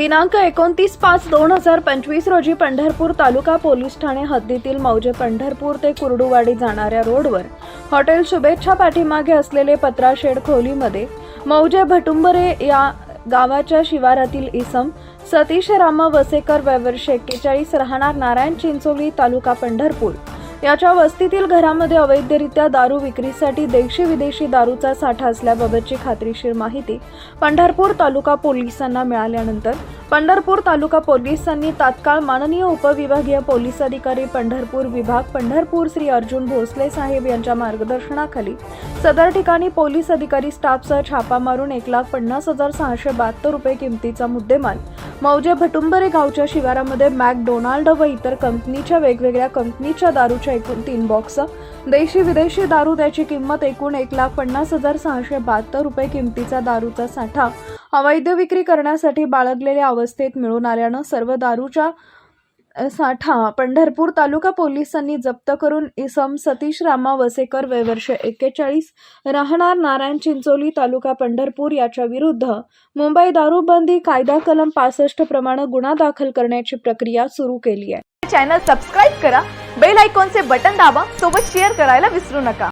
दिनांक एकोणतीस पाच दोन हजार पंचवीस रोजी पंढरपूर तालुका पोलीस ठाणे हद्दीतील मौजे पंढरपूर ते कुर्डुवाडी जाणाऱ्या रोडवर हॉटेल शुभेच्छा पाठीमागे असलेले पत्राशेड खोलीमध्ये मौजे भटुंबरे या गावाच्या शिवारातील इसम सतीश रामा वसेकर वयवर्ष एक्केचाळीस राहणार नारायण चिंचोली तालुका पंढरपूर. याच्या वस्तीतील घरामध्ये अवैधरित्या दारू विक्रीसाठी देशी विदेशी दारूचा साठा असल्याबाबतची खात्रीशीर माहिती पंढरपूर तालुका पोलिसांना मिळाल्यानंतर पंढरपूर तालुका पोलिसांनी तात्काळ माननीय उपविभागीय पोलीस अधिकारी पंढरपूर विभाग पंढरपूर श्री अर्जुन भोसले साहेब यांच्या मार्गदर्शनाखाली सदर ठिकाणी पोलीस अधिकारी स्टाफसह छापा मारून एक लाख पन्नास हजार सहाशे बहात्तर रुपये किमतीचा मुद्देमाल मौजे भटुंबरे गावच्या शिवारामध्ये मॅकडोनाल्ड व इतर कंपनीच्या वेगवेगळ्या कंपनीच्या दारूच्या एकूण तीन बॉक्स देशी विदेशी दारू त्याची किंमत एकूण एक लाख पन्नास हजार सहाशे बहात्तर रुपये किमतीचा दारूचा साठा. अवैध विक्री करण्यासाठी बाळगलेल्या अवस्थेत मिळून आल्यानं सर्व दारूच्या साठा पंढरपूर तालुका पोलिसांनी जप्त करून इसम सतीश रामा वसेकर वयवर्ष एक्केचाळीस राहणार नारायण चिंचोली तालुका पंढरपूर याच्या विरुद्ध मुंबई दारूबंदी कायदा कलम पासष्ट प्रमाणे गुन्हा दाखल करण्याची प्रक्रिया सुरू केली आहे. चॅनल सबस्क्राईब करा बेल आयकॉनचे बटन दाबा सोबत शेअर करायला विसरू नका.